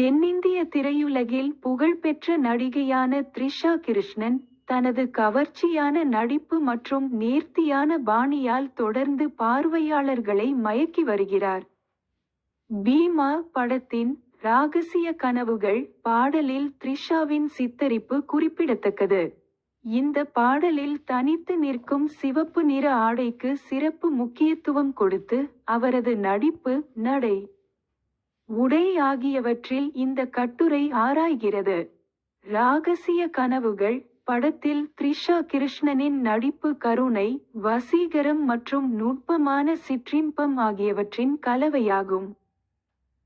தென்னிந்திய திரையுலகில் புகழ்பெற்ற நடிகையான த்ரிஷா கிருஷ்ணன் தனது கவர்ச்சியான நடிப்பு மற்றும் நேர்த்தியான பாணியால் தொடர்ந்து பார்வையாளர்களை மயக்கி வருகிறார். பீமா படத்தின் ராகசிய கனவுகள் பாடலில் த்ரிஷாவின் சித்தரிப்பு குறிப்பிடத்தக்கது. இந்த பாடலில் தனித்து நிற்கும் சிவப்பு நிற ஆடைக்கு சிறப்பு முக்கியத்துவம் கொடுத்து அவரது நடிப்பு நடை உடை ஆகியவற்றில் இந்த கட்டுரை ஆராய்கிறது. ராகசிய கனவுகள் படத்தில் த்ரிஷா கிருஷ்ணனின் நடிப்பு கருணை வசீகரம் மற்றும் நுட்பமான சிற்றின்பம் ஆகியவற்றின் கலவையாகும்.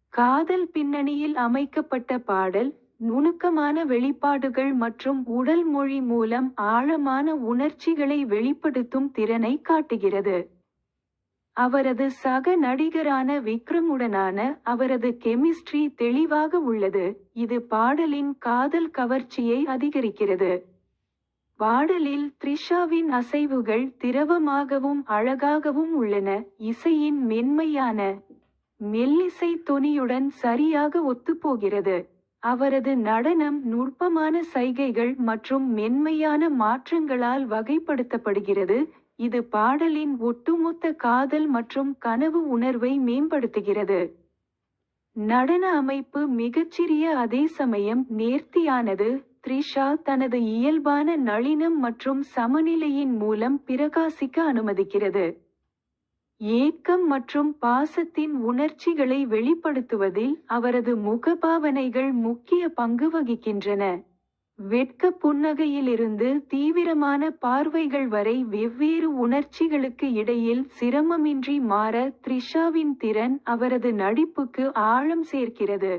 காதல் பின்னணியில் அமைக்கப்பட்ட பாடல் நுணுக்கமான வெளிப்பாடுகள் மற்றும் உடல் மொழி மூலம் ஆழமான உணர்ச்சிகளை வெளிப்படுத்தும் திறனை காட்டுகிறது. அவரது சக நடிகரான விக்ரமுடனான அவரது கெமிஸ்ட்ரி தெளிவாக உள்ளது. இது பாடலின் காதல் கவர்ச்சியை அதிகரிக்கிறது. பாடலில் த்ரிஷாவின் அசைவுகள் திரவமாகவும் அழகாகவும் உள்ளன. இசையின் மென்மையான மெல்லிசை தொனியுடன் சரியாக ஒத்துப்போகிறது. அவரது நடனம் நுட்பமான சைகைகள் மற்றும் மென்மையான மாற்றங்களால் வகைப்படுத்தப்படுகிறது. இது பாடலின் ஒட்டுமொத்த காதல் மற்றும் கனவு உணர்வை மேம்படுத்துகிறது. நடன அமைப்பு மிகச்சிறிய அதே சமயம் நேர்த்தியானது. த்ரிஷா தனது இயல்பான நளினம் மற்றும் சமநிலையின் மூலம் பிரகாசிக்க அனுமதிக்கிறது. ஏக்கம் மற்றும் பாசத்தின் உணர்ச்சிகளை வெளிப்படுத்துவதில் அவரது முகபாவனைகள் முக்கிய பங்கு வகிக்கின்றன. வெட்க புன்னகையிலிருந்து தீவிரமான பார்வைகள் வரை வெவ்வேறு உணர்ச்சிகளுக்கு இடையில் சிரமமின்றி மாற த்ரிஷாவின் திறன் அவரது நடிப்புக்கு ஆழம் சேர்க்கிறது.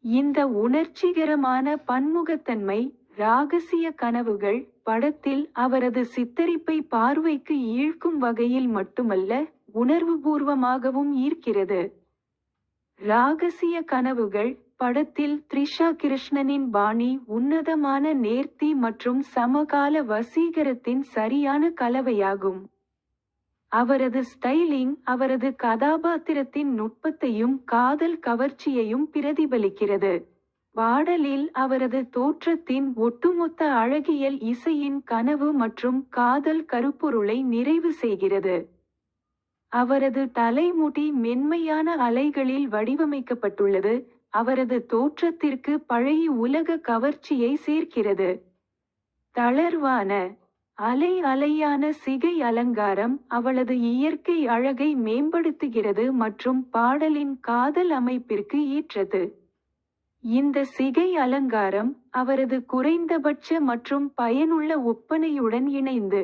இந்த உணர்ச்சிகரமான பன்முகத்தன்மை ராகசிய கனவுகள் படத்தில் அவரது சித்தரிப்பை பார்வைக்கு ஈழ்க்கும் வகையில் மட்டுமல்ல உணர்வுபூர்வமாகவும் ஈர்க்கிறது. ராகசிய கனவுகள் படத்தில் த்ரிஷா கிருஷ்ணனின் பாணி உன்னதமான நேர்த்தி மற்றும் சமகால வசீகரத்தின் சரியான கலவையாகும். அவரது ஸ்டைலிங் அவரது கதாபாத்திரத்தின் நுட்பத்தையும் காதல் கவர்ச்சியையும் பிரதிபலிக்கிறது. பாடலில் அவரது தோற்றத்தின் ஒட்டுமொத்த அழகியல் இசையின் கனவு மற்றும் காதல் கருப்பொருளை நிறைவு செய்கிறது. அவரது தலைமுடி மென்மையான அலைகளில் வடிவமைக்கப்பட்டுள்ளது அவரது தோற்றத்திற்கு பழைய உலக கவர்ச்சியை சேர்க்கிறது. தளர்வான அலை அலையான சிகை அலங்காரம் அவளது இயற்கை அழகை மேம்படுத்துகிறது மற்றும் பாடலின் காதல் அமைப்பிற்கு ஏற்றது. இந்த சிகை அலங்காரம் அவரது குறைந்தபட்ச மற்றும் பயனுள்ள ஒப்பனையுடன் இணைந்து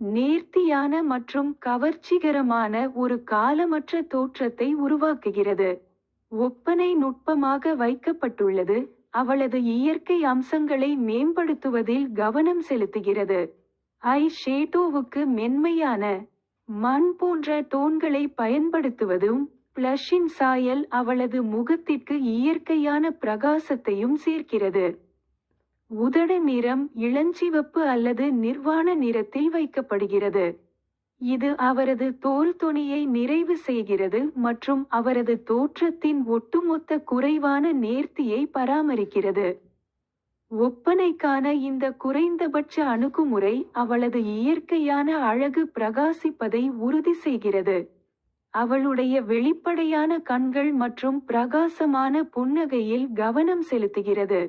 நேர்த்தியான மற்றும் கவர்ச்சிகரமான ஒரு காலமற்ற தோற்றத்தை உருவாக்குகிறது. ஒப்பனை நுட்பமாக வைக்கப்பட்டுள்ளது. அவளது இயற்கை அம்சங்களை மேம்படுத்துவதில் கவனம் செலுத்துகிறது. ஐ ஷேடோவுக்கு மென்மையான மண் போன்ற டோன்களை பயன்படுத்துவதும் பிளஷின் சாயல் அவளது முகத்திற்கு இயற்கையான பிரகாசத்தையும் சேர்க்கிறது. உதட நிறம் இளஞ்சிவப்பு அல்லது நிர்வாண நிறத்தில் வைக்கப்படுகிறது. இது அவரது தோல் தொனியை நிறைவு செய்கிறது மற்றும் அவரது தோற்றத்தின் ஒட்டுமொத்த குறைவான நேர்த்தியை பராமரிக்கிறது. ஒப்பனைக்கான இந்த குறைந்தபட்ச அணுகுமுறை அவளது இயற்கையான அழகு பிரகாசிப்பதை உறுதி செய்கிறது. அவளுடைய வெளிப்படையான கண்கள் மற்றும் பிரகாசமான புன்னகையில் கவனம் செலுத்துகிறது.